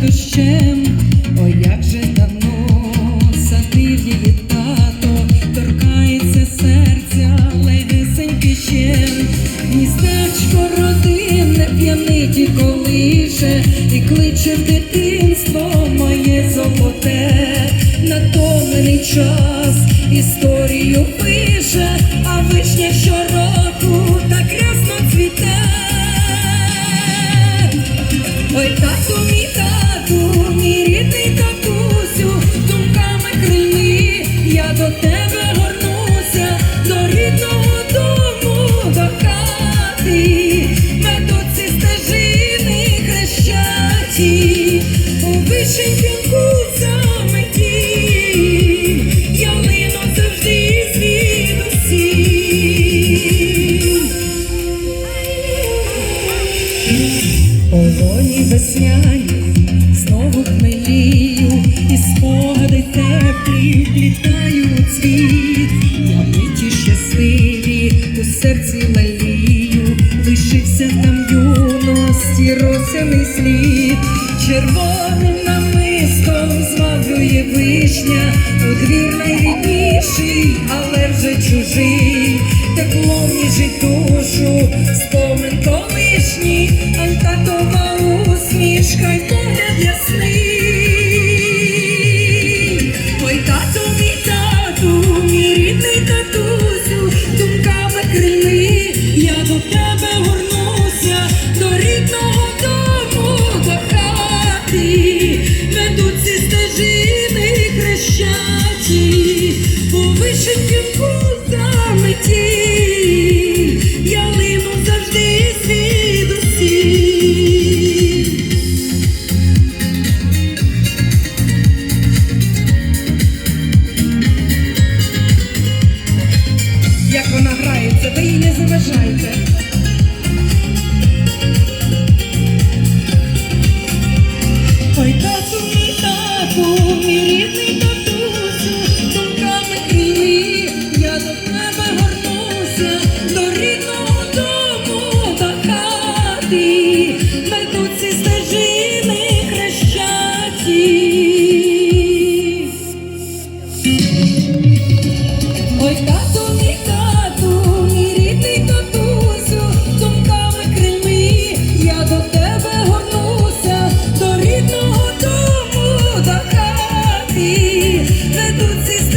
дощем, ой, як же давно садив її тато, торкається серця, легесенький щем, гніздечко родинне п'янить і колише, і кличе в дитинство моє золоте, натомлений час історію пише, а вишня щороку так рясно цвіте. Ой, тату, мій Полоні весняні, знову хмелію, і спогади теплі плітають світ, я миті щасливі, у серці лалію, лишився там юності, росяний слід, червоним намистом зваблює вишня, у двір найрідніший, але вже чужий, теплом ніжить душу, should do tutti